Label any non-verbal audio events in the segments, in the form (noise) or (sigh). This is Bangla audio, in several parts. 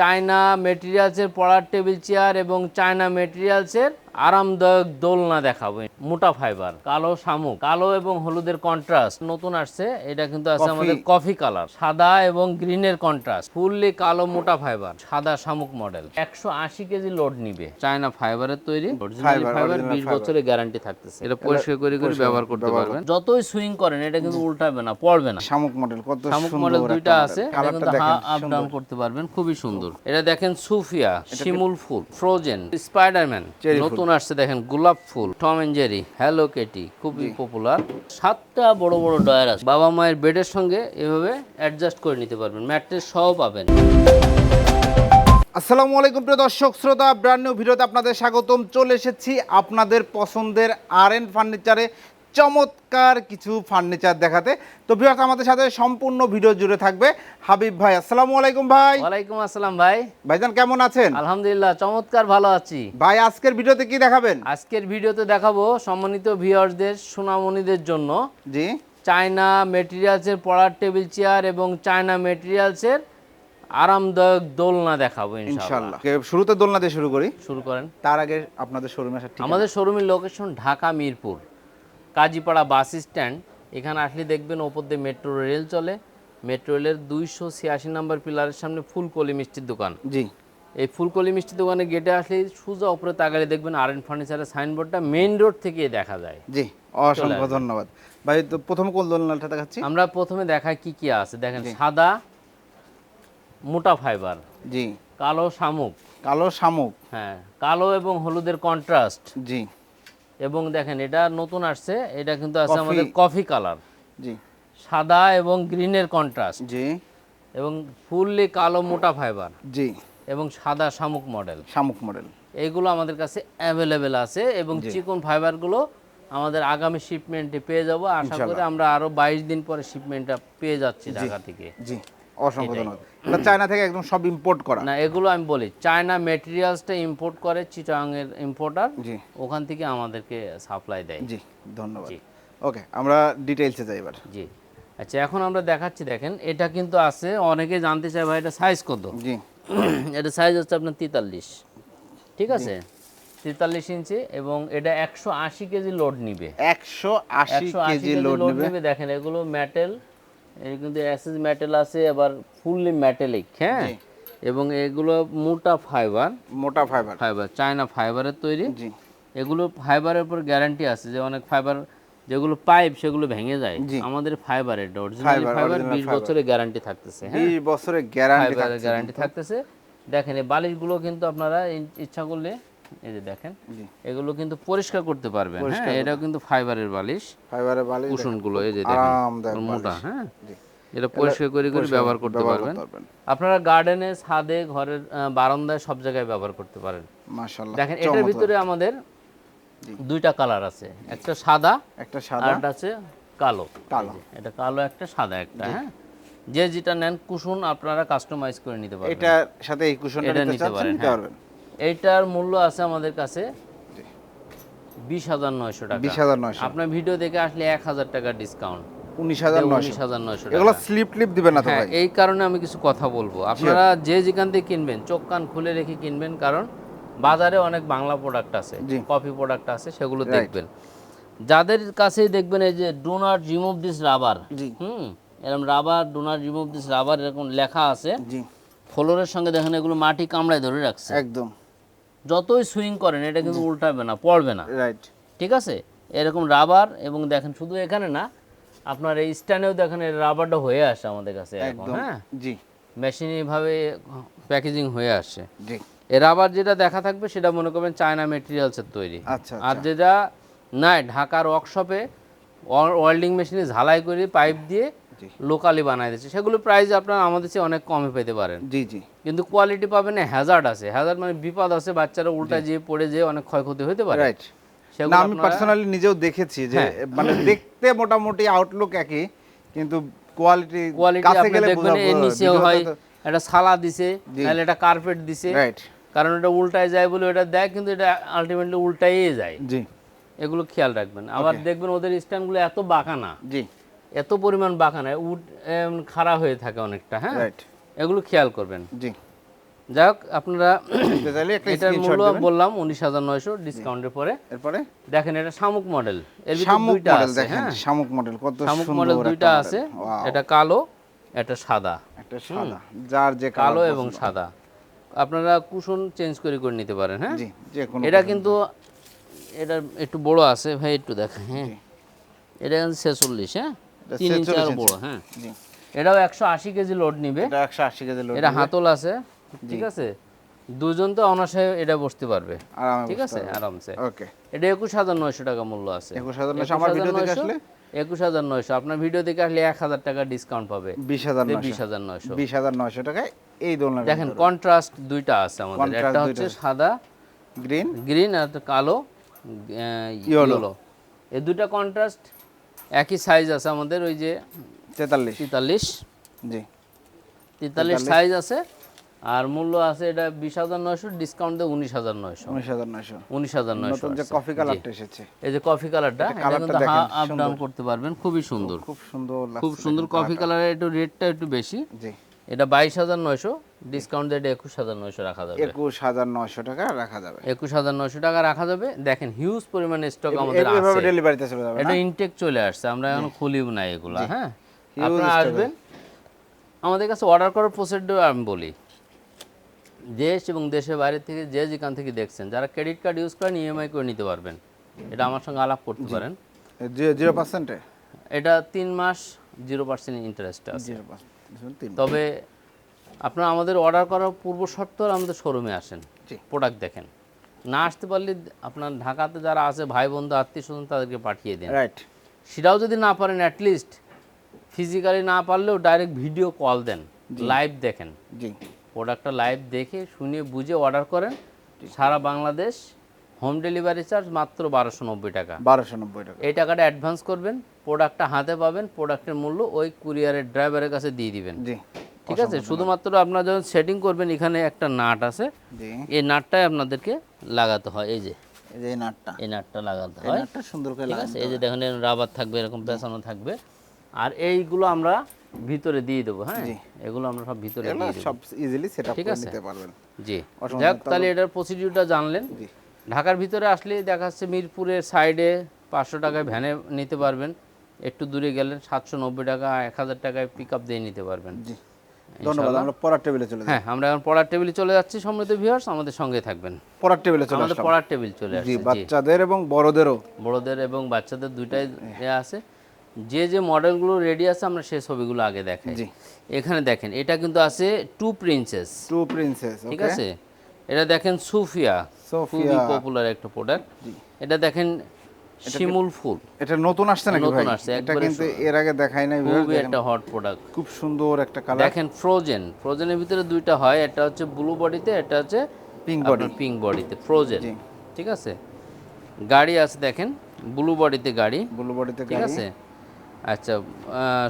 চায়না মেটেরিয়ালসের পড়ার টেবিল চেয়ার এবং চায়না মেটেরিয়ালসের আরামদায়ক দোলনা দেখাবো। মোটা ফাইবার কালো শামুক কালো এবং হলুদের কন্ট্রাস্ট নতুন আসছে। এটা কিন্তু আছে আমাদের কফি কালার সাদা এবং গ্রিনের কন্ট্রাস্ট ফুললি কালো মোটা ফাইবার সাদা শামুক মডেল একশো আশি কেজি লোড নিবে। চায়না ফাইবারের তৈরি? ফাইবার বিশ বছরের গ্যারান্টি থাকতেছে। এটা পরিষ্কার করে করে ব্যবহার করতে পারবেন। যতই সুইং করেন এটা কিন্তু উল্টাবে না পড়বে না। শামুক মডেল কত শামুক মডেল দুইটা। আছে আপ ডাউন করতে পারবেন খুবই সুন্দর। এটা দেখেন সুফিয়া শিমুল ফুল ফ্রোজেন স্পাইডারম্যান। নতুন আসছে দেখেন গোলাপ ফুল Tom and Jerry hello Kitty খুবই পপুলার সাতটা বড় বড় ডয়ার আছে। বাবা মায়ের বেডের সঙ্গে এভাবে অ্যাডজাস্ট করে নিতে পারবেন ম্যাট্রেস সহ পাবেন। আসসালামু আলাইকুম প্রিয় দর্শক শ্রোতা ব্র্যান্ড নিউ ভিডিওতে আপনাদের স্বাগতম। চলে এসেছি আপনাদের পছন্দের আর এন ফার্নিচারে চমৎকার কিছু ফার্নিচার দেখাতে। তো ভিউয়ার্স আমাদের সাথে সম্পূর্ণ ভিডিও জুড়ে থাকবে হাবিব ভাই। আসসালামু আলাইকুম ভাই। ওয়ালাইকুম আসসালাম ভাই। ভাইজান কেমন আছেন? আলহামদুলিল্লাহ চমৎকার ভালো আছি। ভাই আজকের ভিডিওতে কি দেখাবেন? আজকের ভিডিওতে দেখাবো সম্মানিত ভিউয়ার্সদের সোনামণিদের জন্য। জি। চায়না মেটেরিয়ালসের পড়ার টেবিল চেয়ার এবং চায়না মেটেরিয়ালসের আরামদায়ক দোলনা দেখাবো ইনশাআল্লাহ। শুরুতে দোলনা দিয়ে শুরু করি। শুরু করেন। তার আগে আপনাদের শোরুমে আসার আমাদের শোরুমের location Dhaka Mirpur. Kazipara bus stand এখানে আসলে দেখবেন ওপর দিয়ে মেট্রো রেল চলে। মেট্রো রেলের দুইশো ছিয়াশি নম্বর পিলারের সামনে ফুলকলি মিষ্টির দোকান। জি। এই ফুলকলি মিষ্টির দোকানে গেটে আসলে সোজা উপরে তাকালে দেখবেন আর এন ফার্নিচারের সাইনবোর্ডটা মেইন রোড থেকে দেখা যায়। জি অসংখ্য ধন্যবাদ। ভাই তো প্রথম কোন দোলনাটা দেখাচ্ছি? আমরা প্রথমে দেখাই কি কি আছে। দেখেন সাদা মোটা ফাইবার জি। কালো শামুক। কালো শামুক। হ্যাঁ কালো এবং হলুদের কন্ট্রাস্ট জি। এবং দেখেন এটা নতুন আসছে এটা কিন্তু আছে আমাদের কফি কালার জি। সাদা এবং গ্রিনের কন্ট্রাস্ট জি। এবং ফুললি কালো মোটা ফাইবার জি। এবং সাদা শামুক মডেল শামুক মডেল এইগুলো আমাদের কাছে অ্যাভেলেবেল আছে এবং চিকন ফাইবারগুলো আমাদের আগামী শিপমেন্টে পেয়ে যাব। আশা করি আমরা আরও বাইশ দিন পরে শিপমেন্টটা পেয়ে যাচ্ছি ঢাকা থেকে। জি। অসংখ্য ধন্যবাদ। এটা চায়না থেকে একদম সব ইম্পোর্ট করা। না এগুলো আমি বলি চায়না মেটেরিয়ালসটা ইম্পোর্ট করে চিটাংয়ের ইম্পোর্টার জি। ওখান থেকে আমাদেরকে সাপ্লাই দেয়। জি ধন্যবাদ। ওকে আমরা ডিটেইলসে যাই এবার। জি। আচ্ছা এখন আমরা দেখাচ্ছি দেখেন এটা কিন্তু আছে অনেকে জানতে চায় ভাই এটা সাইজ কত? জি। (clears throat) এটা সাইজ হচ্ছে আপনার তেতাল্লিশ। ঠিক আছে? তেতাল্লিশ ইঞ্চি এবং এটা একশো আশি কেজি লোড নিবে। একশো আশি কেজি লোড নেবে। দেখেন এগুলো মেটেল কিন্তু অ্যাসেস মেটেল আছে আবার ফুললি মেটালিক হ্যাঁ? এবং এগুলো মোটা ফাইবার মোটা ফাইবার ফাইবার চায়না ফাইবারের তৈরি। জি। এগুলো ফাইবারের উপর গ্যারান্টি আছে যে অনেক ফাইবার যেগুলো পাইপ সেগুলো ভেঙে যায়। আমাদের ফাইবারের অরিজিনাল ফাইবার original বিশ fiber। বছরের গ্যারান্টি থাকতেছে হ্যাঁ? বিশ বছরের গ্যারান্টি ফাইবারের গ্যারান্টি থাকতেছে। দেখেন এই বালিশগুলো কিন্তু আপনারা ইচ্ছা করলে এই যে দেখেন এগুলো কিন্তু পরিষ্কার করতে পারবেন হ্যাঁ? এটাও কিন্তু ফাইবারের বালিশ ফাইবারের বালি কুশনগুলো এই যে দেখেন মোটা হ্যাঁ? এটা পরিষ্কার করে করে ব্যবহার করতে পারবেন। আপনারা গার্ডেনে ছাদে ঘরের বারান্দায় সব জায়গায় ব্যবহার করতে পারেন। মাশাআল্লাহ দেখেন এটার ভিতরে আমাদের দুইটা কালার আছে একটা সাদা একটা সাদা একটা আছে কালো। কালো। এটা কালো একটা সাদা একটা হ্যাঁ? যে যেটা নেন কুশন আপনারা কাস্টমাইজ করে নিতে পারবেন। এটার সাথে এই কুশনটা নিতে নিতে পারেন, এইটার মূল্য আছে আমাদের কাছে বিশ হাজার নয়শো টাকা। বিশ হাজার নয়শো। আপনার ভিডিও দেখে আসলে এক হাজার টাকার ডিসকাউন্ট উনিশ হাজার উনিশ হাজার নয়শো এগুলো স্লিপ টিপ দিবেন না হ্যাঁ এই কারণে আমি কিছু কথা বলব। আপনারা যে যেখান থেকে কিনবেন চোখ কান খুলে রেখে কিনবেন কারণ বাজারে অনেক বাংলা প্রোডাক্ট আছে। কপি প্রোডাক্ট আছে সেগুলো দেখবেন। যাদের কাছেই দেখবেন এই যে do not remove this rubber hmm এরকম rubber do not remove this rubber এরকম লেখা আছে। ফ্লোরের সঙ্গে দেখেন এগুলো মাটি কামড়ায় ধরে রাখছে। একদম। যতই সুইং করেন এটা কিন্তু উল্টাবে না পড়বে না। রাইট ঠিক আছে? এরকম রাবার এবং দেখেন শুধু এখানে না আপনার এই স্ট্যান্ডেও দেখেন এই রাবারটা হয়ে আসে আমাদের কাছে এখন একদম। হ্যাঁ? জি। মেশিনিভাবে প্যাকেজিং হয়ে আসে। জি। এ রাবার যেটা দেখা থাকবে সেটা মনে করবেন চায়না মেটেরিয়ালসের তৈরি। আচ্ছা আর যেটা নাই ঢাকার ওয়ার্কশপে ওয়েল্ডিং মেশিনে ঝালাই করে পাইপ দিয়ে। লোকালি বানাই দিচ্ছে। সেগুলো প্রাইস আপনার আমাদের চেয়ে অনেক কমে পেতে পারেন। জি জি। কিন্তু কোয়ালিটি পাবেন হ্যাজার্ড আছে। হ্যাজার্ড মানে বিপদ আছে বাচ্চারা উল্টা যেয়ে পড়ে যেয়ে অনেক ক্ষয়ক্ষতি হতে পারে। রাইট সেগুলো না আমি পার্সোনালি নিজেও দেখেছি যে হ্যাঁ। মানে দেখতে মোটামুটি আউটলুক একই কিন্তু কোয়ালিটি কোয়ালিটি কাছে আপনি গেলে দেখবেন এর নিচেও হয় একটা সালা দিছে জি। নাহলে একটা কার্পেট দিছে। রাইট কারণ এটা উল্টায় যায় বলে এটা দেয় কিন্তু এটা আলটিমেটলি উল্টাই যায়। জি। এগুলো খেয়াল রাখবেন। আবার দেখবেন ওদের স্ট্যান্ডগুলো এত বাঁকা না। জি। এত পরিমাণ বাঁকা না উড খাড়া হয়ে থাকে অনেকটা হ্যাঁ? এগুলো খেয়াল করবেন। জি। যাক আপনারা নিতে চাইলে একটা এটার মূল্য বললাম উনিশ হাজার নয়শো ডিসকাউন্টের পরে। এরপরে? দেখেন এটা শামুক মডেল শামুক মডেল আছে দেখেন হ্যাঁ? শামুক মডেল কত শামুক মডেল দুইটা আছে এটা কালো এটা সাদা। একটা সাদা যার যে কালো এবং সাদা। আপনারা কুশন চেঞ্জ করে করে নিতে পারেন হ্যাঁ? এটা কিন্তু এটা একটু বড় আছে ভাই একটু দেখেন হ্যাঁ? এটা ছেচল্লিশ হ্যাঁ? তিন ইঞ্চি 46 বড় হ্যাঁ। এটাও একশো আশি কেজি লোড নিবে। এটা একশো আশি কেজি লোড এটা হাতল আছে ঠিক আছে? দুজন তো অনাসে এটা বসতে পারবে। ঠিক আছে? আরামসে। ওকে। এটা একুশ হাজার নয়শো টাকা মূল্য আছে। একুশ হাজার নয়শো। আমার ভিডিও দেখে আসলে? একুশ হাজার নয়শো। আপনার ভিডিও দেখে আসলে এক হাজার টাকা ডিসকাউন্ট পাবে। বিশ হাজার বিশ হাজার নয়শো। বিশ হাজার নয়শো টাকায় এই দোলনা দেখেন কন্ট্রাস্ট দুইটা আছে আমাদের। একটা হচ্ছে সাদা গ্রিন গ্রিন আর কালো ইয়েলো এই দুইটা কন্ট্রাস্ট একই সাইজ আছে আমাদের ওই যে তেতাল্লিশ। তেতাল্লিশ। জি। তেতাল্লিশ সাইজ আছে আর মূল্য আছে এটা বিশ হাজার নয়শো ডিসকাউন্ট দিয়ে উনিশ হাজার নয়শো। উনিশ হাজার নয়শো। উনিশ হাজার নয়শো যে কফি কালারটা এসেছে। এই যে কফি কালারটা এটা কিন্তু আপ ডাউন করতে পারবেন খুবই সুন্দর। খুব সুন্দর খুব সুন্দর কফি কালারের একটু রেটটা একটু বেশি। জি। এটা বাইশ হাজার নয়শো ডিসকাউন্ট দিয়ে এটা একুশ হাজার নয়শো রাখা যাবে। একুশ হাজার নয়শো টাকা রাখা যাবে। একুশ হাজার নয়শো টাকা রাখা যাবে। দেখেন হিউজ পরিমাণে স্টক আমাদের আছে। ডেলিভারিতে চলে যাবে এটা ইনটেক চলে আসছে আমরা এখন খুলিও না এগুলা হ্যাঁ? আপনারা আসবেন। আমাদের কাছে অর্ডার করার প্রসিডিউর আমি বলি। দেশ এবং দেশের বাইরে থেকে যে যেখান থেকে দেখছেন যারা ক্রেডিট কার্ড ইউজ করেন ইএমআই করে নিতে পারবেন। এটা আমার সঙ্গে আলাপ করতে পারেন। জিরো পার্সেন্টে এটা তিন মাস জিরো পার্সেন্ট ইন্টারেস্ট আছে। তবে আপনারা আমাদের অর্ডার করার পূর্ব শর্ত আমাদের শোরুমে আসেন। প্রোডাক্ট দেখেন। না আসতে পারলে আপনার ঢাকাতে যারা আছে ভাই বন্ধু আত্মীয় স্বজন তাদেরকে পাঠিয়ে দেন। রাইট সেটাও যদি না পারেন অ্যাটলিস্ট ফিজিক্যালি না পারলেও ডাইরেক্ট ভিডিও কল দেন। লাইভ দেখেন। জি। প্রোডাক্টটা লাইভ দেখে শুনে বুঝে অর্ডার করেন। সারা বাংলাদেশ হোম ডেলিভারি চার্জ মাত্র বারোশো নব্বই টাকা। বারোশো নব্বই টাকা। এই টাকাটা অ্যাডভান্স করবেন প্রোডাক্টটা হাতে পাবেন প্রোডাক্টের মূল্য ওই কুরিয়ারের ড্রাইভারের কাছে দিয়ে দিবেন। জি ঠিক আছে? শুধুমাত্র আপনার যখন সেটিং করবেন এখানে একটা নাট আছে। এই নাটটাই আপনাদেরকে লাগাতে হয় এই যে। এই নাটটা। এই নাটটা লাগাতে হয়। নাটটা সুন্দর করে ঠিক লাগা আছে এই যে দেখেন রাবার থাকবে এরকম পেঁচানো থাকবে। আর এইগুলো আমরা ভিতরে দিয়ে দেবো হ্যাঁ? এগুলো আমরা সব ভিতরে দিয়ে দেবো। সব ইজিলি সেট ঠিক করে আছে। নিতে পারবেন। জি। যাক তাহলে এটার প্রসিডিউরটা জানলেন। জি। ঢাকার ভিতরে আসলে দেখা যাচ্ছে মিরপুরের সাইডে পাঁচশো টাকায় ভ্যানে নিতে পারবেন। একটু দূরে গেলেন সাতশো নব্বই টাকা এক হাজার টাকায় পিক আপ দিয়ে নিতে পারবেন। জি ধন্যবাদ আমরা পড়ার টেবিলে চলে হ্যাঁ আমরা এখন পড়ার টেবিলে চলে যাচ্ছি ভিউয়ার্স আমাদের সঙ্গে থাকবেন। পড়ার টেবিলে চলে আমাদের পড়ার টেবিল চলে আসছে বাচ্চাদের এবং বড়দেরও। বড়দের এবং বাচ্চাদের দুইটাই এ আছে। যে যে মডেলগুলো রেডি আছে আমরা সেই ছবিগুলো আগে দেখাই। এখানে দেখেন এটা কিন্তু আছে টু প্রিন্সেস টু প্রিন্সেস ঠিক আছে? এটা দেখেন সুফিয়া খুবই পপুলার একটা প্রোডাক্ট এটা দেখেন শিমুল ফুল। এটা নতুন আসছে নাকি নতুন আসছে, এটা কিন্তু এর আগে দেখাই নাই খুবই একটা হট প্রোডাক্ট খুব সুন্দর একটা কালার দেখেন ফ্রোজেন ফ্রোজেনের ভিতরে দুইটা হয় একটা হচ্ছে ব্লু বডিতে এটা হচ্ছে পিঙ্ক বডি পিঙ্ক বডিতে ফ্রোজেন ঠিক আছে? গাড়ি আছে দেখেন ব্লু বডিতে গাড়ি। ব্লু বডিতে ঠিক আছে? আচ্ছা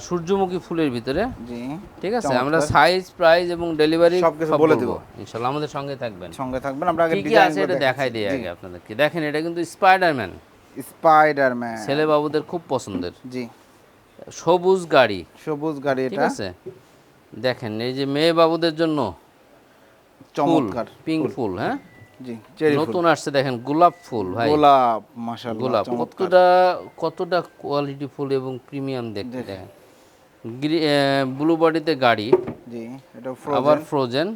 সূর্যমুখী ফুলের ভিতরে? জি ঠিক আছে আমরা সাইজ প্রাইস এবং ডেলিভারি সবকিছু বলে দিব। ইনশাল্লাহ আমাদের সঙ্গে থাকবেন। সঙ্গে থাকবেন আমরা আগে কি ডিজাইন আছে এটা দেখাই দিই আগে আপনাদেরকে। দেখেন এটা কিন্তু স্পাইডারম্যান স্পাইডারম্যান ছেলে বাবুদের খুব পছন্দের। জি। সবুজ গাড়ি। সবুজ গাড়ি এটা। ঠিক আছে? দেখেন এই যে মেয়ে বাবুদের জন্য চমৎকার। পিঙ্ক ফুল হ্যাঁ? জি নতুন আসছে দেখেন গোলাপ ফুল ভাই। গোলাপ মাশাআল্লাহ গোলাপ কতটা কতটা কোয়ালিটি ফুল এবং প্রিমিয়াম দেখতে দেখেন। ব্লু বডিতে গাড়ি জি এটা আবার ফ্রোজেন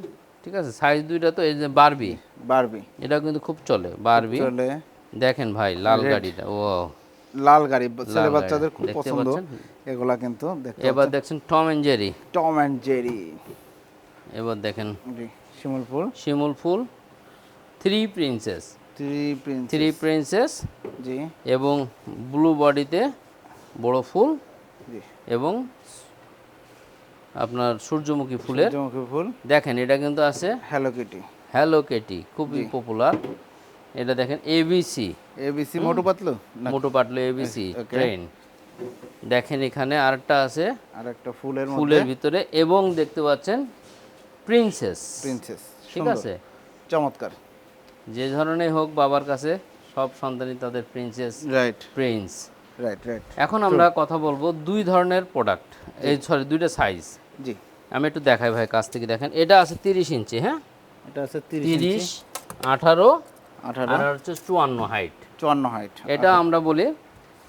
ঠিক আছে? সাইজ দুইটা তো এই যে বারবি বারবি এটা কিন্তু খুব চলে বারবি চলে। দেখেন ভাই লাল গাড়িটা ও। লাল গাড়ি ছেলে বাচ্চাদের খুব পছন্দ। এগুলা কিন্তু এবার দেখছেন Tom and Jerry Tom and Jerry এবার দেখেন জি শিমুল ফুল। শিমুল ফুল। Three princess three prince three princess জি. এবং ব্লু বডিতে বড় ফুল। এবং আপনার সূর্যমুখী ফুলের সূর্যমুখী ফুল। দেখেন এটা কিন্তু আছে হ্যালো কিটি হ্যালো কেটি খুবই পপুলার এটা দেখেন ABC ABC Motu Patlu Motu Patlu ABC. Train দেখেন এখানে আরেকটা আছে আর একটা ফুলের ফুলের ভিতরে। এবং দেখতে পাচ্ছেন প্রিন্সেস প্রিন্সেস ঠিক আছে? চমৎকার। যে ধরনের হোক বাবার কাছে সব সন্তানই তাদের princess right prince right right এখন আমরা কথা বলব দুই ধরনের প্রোডাক্ট এই সরি দুইটা সাইজ জি। আমি একটু দেখাই ভাই কাছ থেকে দেখেন। এটা আছে তিরিশ ইঞ্চি হ্যাঁ? এটা আছে তিরিশ আঠারো আঠারো। আর হচ্ছে চুয়ান্ন হাইট চুয়ান্ন হাইট এটা আমরা বলি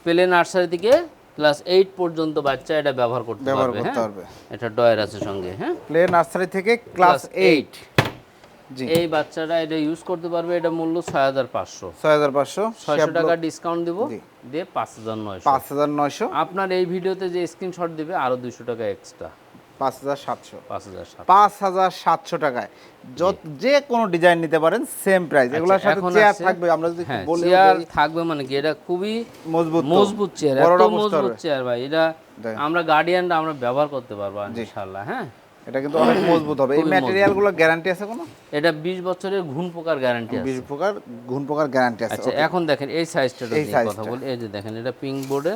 প্লে নার্সারি থেকে ক্লাস এইট পর্যন্ত বাচ্চা এটা ব্যবহার করতে ব্যবহার পারবে করতে হ্যাঁ? পারবে। এটা ডয়ার আছে সঙ্গে হ্যাঁ? প্লে নার্সারি থেকে ক্লাস এইট এই বাচ্চাটা এটা ইউজ করতে পারবে এটা মূল্য ছয় হাজার পাঁচশো। ছয় হাজার পাঁচশো। ছয়শো টাকা ডিসকাউন্ট দিব। দিয়ে পাঁচ হাজার নয়শো। পাঁচ হাজার নয়শো। আপনার এই ভিডিওতে যে স্ক্রিনশট দিবে আরও দুইশো টাকা এক্সট্রা পাঁচ হাজার সাতশো। পাঁচ হাজার সাতশো। টাকায়। যত যে কোনো ডিজাইন নিতে পারেন সেম প্রাইস এগুলোর সাথে চেয়ার থাকবে আমরা যদি একটু হ্যাঁ বলি চেয়ার থাকবে মানে কি? এটা খুবই মজবুত মজবুত চেয়ার এত মজবুত চেয়ার ভাই। এটা। আমরা গার্ডিয়ানরা আমরা ব্যবহার করতে পারব ইনশাআল্লাহ হ্যাঁ? এটা কিন্তু অনেক মজবুত হবে। এই খুবই ম্যাটেরিয়ালগুলো গ্যারান্টি আছে কোনো? এটা বিশ বছরের ঘুণ পোকার গ্যারান্টি আছে। বিশ প্রকার ঘুণ প্রকার গ্যারান্টি আছে আচ্ছা এখন দেখেন এই সাইজটা নিয়ে কথা। বলি এই যে দেখেন এটা পিঙ্ক বোর্ডে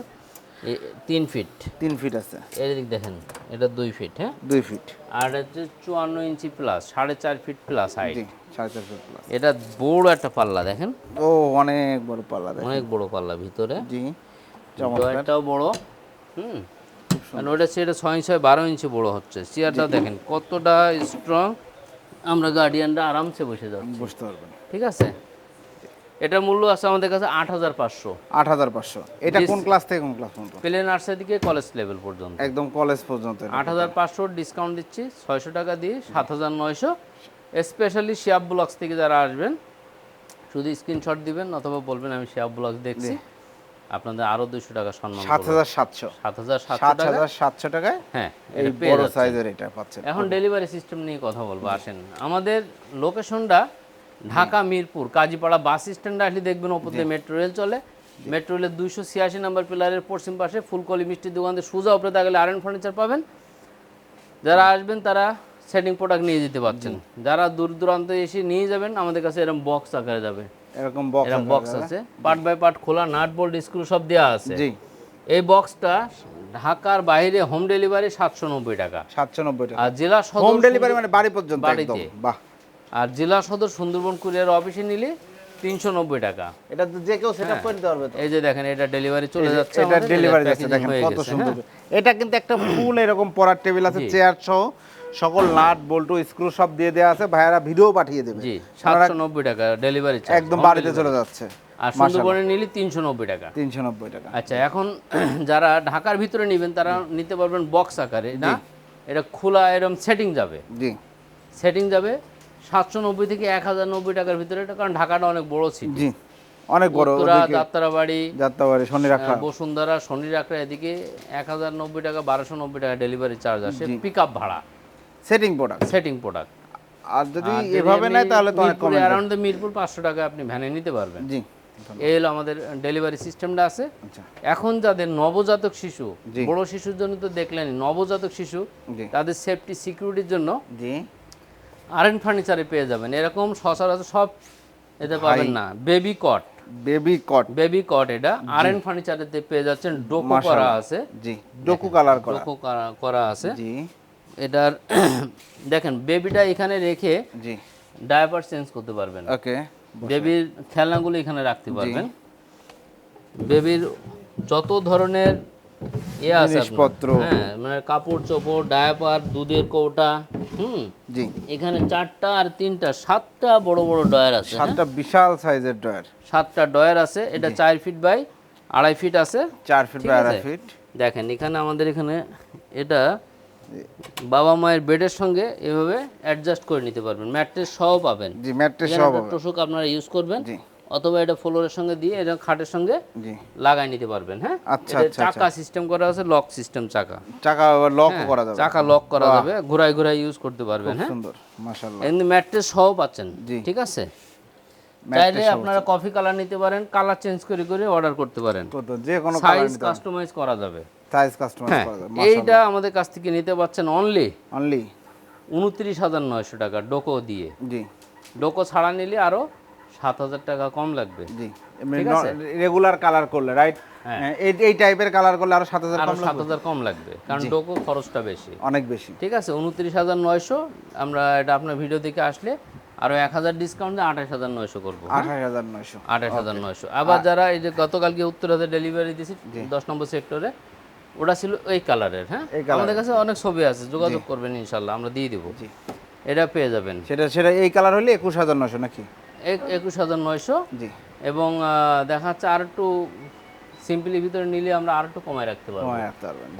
তিন ফিট তিন ফিট আছে। এই দিক দেখেন এটা দুই ফিট হ্যাঁ? দুই ফিট আর হচ্ছে চুয়ান্ন ইঞ্চি প্লাস সাড়ে চার ফিট প্লাস হাইট সাড়ে চার ফিট প্লাস এটা বড় একটা পাল্লা দেখেন। ও অনেক বড় পাল্লা দেয় অনেক বড় পাল্লা ভিতরে। জি চমৎকার। বড় হুম? কারণ ওটা চেয়ারটা ছয় ছয় বারো ইঞ্চি বড় হচ্ছে। চেয়ারটা দেখেন। কতটা স্ট্রং আমরা গার্ডিয়ানরা আরামসে বসে যাচ্ছি। বুঝতে পারবেন। ঠিক আছে? এটার মূল্য আছে আমাদের কাছে আট হাজার পাঁচশো। আট হাজার পাঁচশো। এটা কোন ক্লাস থেকে কোন ক্লাস পর্যন্ত? প্লে নার্সারি থেকে কলেজ লেভেল পর্যন্ত। একদম কলেজ পর্যন্ত আট হাজার পাঁচশো ডিসকাউন্ট দিচ্ছি ছয়শো টাকা দিয়ে সাত হাজার নয়শো। স্পেশালি শিয়াব ব্লগস থেকে যারা আসবেন শুধু স্ক্রিনশট দিবেন অথবা বলবেন আমি শিয়াব ব্লগস দেখছি। আপনাদের আরও দুশো টাকা সম্মান সাত হাজার সাতশো। সাত হাজার সাত হাজার সাতশো টাকায় হ্যাঁ এই বড় সাইজের এটা পাচ্ছেন। এখন ডেলিভারি সিস্টেম নিয়ে কথা বলব আসেন। আমাদের লোকেশনটা ঢাকা মিরপুর কাজীপাড়া বাস স্ট্যান্ডে আসলে দেখবেন ওপর দিয়ে মেট্রো রেল চলে। মেট্রো রেলের দুইশো ছিয়াশি নাম্বার পিলারের পশ্চিম পাশে ফুলকলি মিষ্টির দোকান দিয়ে সোজা উপরে তাকালে আর ফার্নিচার পাবেন। যারা আসবেন তারা সেটিং প্রোডাক্ট নিয়ে যেতে পারছেন। যারা দূর দূরান্ত এসে নিয়ে যাবেন আমাদের কাছে এরকম বক্স আকারে যাবে। এরকম বক্স আছে পার্ট বাই পার্ট খোলা নাট বোল্ট স্ক্রু সব দেওয়া আছে। জি। এই বক্সটা ঢাকার বাইরে হোম ডেলিভারি সাতশো নব্বই টাকা। সাতশো নব্বই টাকা। আর জেলা সদর হোম ডেলিভারি মানে বাড়ি পর্যন্ত বাড়িতে। বাহ। আর জেলা সদর সুন্দরবন কুরিয়ার অফিসে নিলে তিনশো নব্বই টাকা। এটা তো যে কেউ সেটআপ করে দিতে পারবে এই যে দেখেন এটা ডেলিভারি চলে যাচ্ছে এটা ডেলিভারি যাচ্ছে দেখেন কত সুন্দর। হ্যাঁ। এটা কিন্তু একটা ফুল এরকম পড়ার টেবিল আছে চেয়ার সহ। সকল নাট বল্টু স্ক্রু সব দিয়ে দেওয়া আছে। ভাইয়ারা ভিডিও পাঠিয়ে দেবে। জি সাতশো নব্বই টাকা ডেলিভারি একদম বাড়িতে চলে যাচ্ছে আর সুন্দরবনে নিলে তিনশো নব্বই টাকা। তিনশো নব্বই টাকা। আচ্ছা এখন (clears throat) যারা ঢাকার ভিতরে নেবেন তারা নিতে পারবেন বক্স আকারে না? এটা খোলা এরকম সেটিং যাবে। জি। সেটিং যাবে সাতশো নব্বই থেকে এক হাজার নব্বই টাকার ভিতরে এটা কারণ ঢাকাটা অনেক বড় সিটি জি অনেক বড় যাত্রাবাড়ি যাত্রাবাড়ি শনি রাখা বসুন্ধরা শনি রাখরা এদিকে এক হাজার নব্বই টাকা বারোশো নব্বই টাকা ডেলিভারি চার্জ আসে পিক আপ ভাড়া। সেটিং প্রোডাক্ট সেটিং প্রোডাক্ট আর যদি এভাবে নেয় তাহলে তো অনেক কমে। অ্যারাউন্ড মিরপুর পাঁচশো টাকা আপনি ভ্যানে নিতে পারবেন। জি। এই হলো আমাদের ডেলিভারি সিস্টেমটা আছে। আচ্ছা। এখন যাদের নবজাতক শিশু বড় শিশুর জন্য তো দেখলেনই নবজাতক শিশু তাদের সেফটি সিকিউরিটির জন্য জি। আর এন ফার্নিচারে পেয়ে যাবেন। এরকম সচরাচর সব এতে পাবেন না। Baby cot baby cot baby cot এটা। আর এন ফার্নিচারেতে পেয়ে যাচ্ছেন। ডোকো করা আছে। জি। ডোকু কালার করা। ডোকো করা আছে। জি। এটার (coughs) দেখেন বেবিটা এখানে রেখে জি। ডায়াপার চেঞ্জ করতে পারবেন। ওকে বেবির খেলনাগুলো এখানে রাখতে পারবেন। বেবির যত ধরনের ইয়ে আছে জিনিসপত্র। হ্যাঁ মানে কাপড় চোপড় ডায়াপার দুধের কৌটা হুম? জি। এখানে চারটা আর তিনটা সাতটা বড় বড় ডয়ার আছে হ্যাঁ? সাতটা বিশাল সাইজের ড্রয়ার। সাতটা ডয়ার আছে এটা চার ফিট বাই আড়াই ফিট আছে। চার ফিট বাই? আড়াই ফিট দেখেন এখানে আমাদের এখানে এটা বাবা মায়ের বেডের সঙ্গে এভাবে অ্যাডজাস্ট করে নিতে পারবেন। ম্যাট্রেস সহ পাবেন। জি ম্যাট্রেস সব একটা টোশক আপনারা ইউজ করবেন। জি। অথবা এটা ফ্লোরের সঙ্গে দিয়ে এটা খাটের সঙ্গে জি। লাগাই নিতে পারবেন হ্যাঁ? আচ্ছা, আচ্ছা, চাকা সিস্টেম করা আছে লক সিস্টেম চাকা। চাকা লক হ্যাঁ, করা যাবে। চাকা লক করা যাবে ঘুরাই ঘুরাই ইউজ করতে পারবেন হ্যাঁ? সুন্দর মাশাআল্লাহ। এমনি ম্যাট্রেস সহ পাচ্ছেন জি। ঠিক আছে? চাইলে আপনারা কফি কালার নিতে পারেন কালার চেঞ্জ করে করে অর্ডার করতে পারেন। যে কোনো কালার সাইজ কাস্টমাইজ করা যাবে। সাইজ কাস্টমাইজ হ্যাঁ করা যাবে এইটা আমাদের কাছ থেকে নিতে পারছেন অনলি অনলি উনত্রিশ হাজার নয়শো টাকা ডোকো দিয়ে। জি। ডোকো ছাড়া নিলে আরও সাত হাজার টাকা কম লাগবে। জি? রেগুলার কালার করলে রাইট হ্যাঁ। এই এই টাইপের কালার করলে আরও সাত হাজার সাত হাজার কম লাগবে কারণ ডোকো খরচটা বেশি। অনেক বেশি। ঠিক আছে? উনত্রিশ হাজার নয়শো আমরা এটা আপনার ভিডিও থেকে আসলে আরও এক হাজার ডিসকাউন্ট দিয়ে আঠাশ হাজার নয়শো করব। আঠাশ হাজার নয়শো। আঠাশ হাজার নয়শো। আবার যারা এই যে গতকালকে উত্তরাতে ডেলিভারি দিয়েছি দশ নম্বর সেক্টরে ওটা ছিল এই কালারের হ্যাঁ? আমাদের কাছে অনেক ছবি আছে যোগাযোগ করবেন ইনশাল্লাহ আমরা দিয়ে দিব। এটা পেয়ে যাবেন। সেটা সেটা এই কালার হলে একুশ হাজার নশো নাকি? এক- একুশ হাজার নয়শো। জি। এবং দেখা যাচ্ছে আর একটু সিম্পলি ভিতরে নিলে আমরা আর একটু কমায় রাখতে পারব।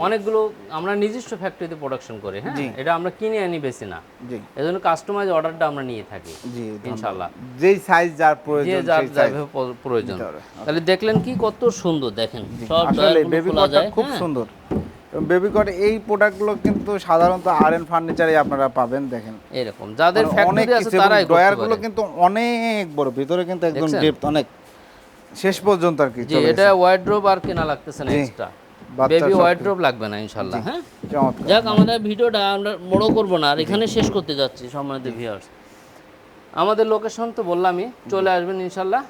অনেকগুলো আমরা নিজস্ব ফ্যাক্টরিতে প্রোডাকশন করি হ্যাঁ? এটা আমরা কিনে আনি বেশি না। জি। এজন্য কাস্টমাইজ অর্ডারটা আমরা নিয়ে থাকি ইনশাল্লাহ যেই সাইজ যার যে প্রয়োজন যার সেই size। যাভাবে প্রয়োজন। তাহলে দেখলেন কি কত সুন্দর দেখেন। সব বেবি খুব হ্যাঁ। সুন্দর। বেবি কট এই প্রোডাক্টগুলো কিন্তু সাধারণত আর এন ফার্নিচারে আপনারা পাবেন দেখেন। এরকম। যাদের মানে ফ্যাক্টরি আছে তারাই ডয়ারগুলো কিন্তু অনেক বড় ভিতরে কিন্তু একদম ডেপথ অনেক। শেষ পর্যন্ত আর কি জি এটা ওয়ার্ড্রোব আর কেনা লাগতেছে না। এক্সট্রা বেবি ওয়ার্ড্রোব লাগবে না ইনশাল্লাহ হ্যাঁ? যাক আমাদের ভিডিওটা আমরা বড় করব না আর এখানে শেষ করতে যাচ্ছি সম্মানিত ভিউয়ার্স আমাদের লোকেশন তো বললামই চলে আসবেন ইনশাল্লাহ।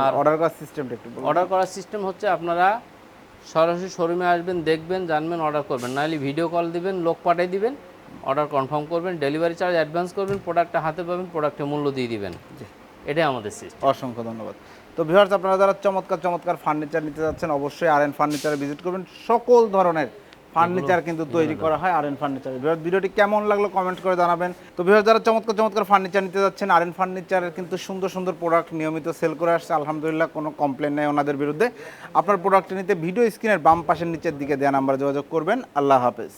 আর অর্ডার করার সিস্টেমটা একটু বলুন। অর্ডার করার সিস্টেম হচ্ছে আপনারা সরাসরি শোরুমে আসবেন দেখবেন জানবেন অর্ডার করবেন। নাহলে ভিডিও কল দিবেন লোক পাঠিয়ে দিবেন অর্ডার কনফার্ম করবেন ডেলিভারি চার্জ অ্যাডভান্স করবেন প্রোডাক্টটা হাতে পাবেন প্রোডাক্টের মূল্য দিয়ে দিবেন। এটাই আমাদের সিস্টেম অসংখ্য ধন্যবাদ। তো ভিউয়ার্স আপনারা যারা চমৎকার চমৎকার ফার্নিচার নিতে যাচ্ছেন অবশ্যই আর এন ফার্নিচারে ভিজিট করবেন। সকল ধরনের ফার্নিচার কিন্তু তৈরি করা হয় আর এন ফার্নিচারে ভিউয়ার্স ভিডিওটি কেমন লাগল কমেন্ট করে জানাবেন। তো ভিউয়ার্স যারা চমৎকার চমৎকার ফার্নিচার নিতে যাচ্ছেন আর এন ফার্নিচারের কিন্তু সুন্দর সুন্দর প্রোডাক্ট নিয়মিত সেল করে আসছে। আলহামদুলিল্লাহ কোনো কমপ্লেন নেই ওনাদের বিরুদ্ধে। আপনার প্রোডাক্টটি নিতে ভিডিও স্ক্রিনের বাম পাশের নিচের দিকে দেওয়া নাম্বারে যোগাযোগ করবেন। আল্লাহ হাফেজ।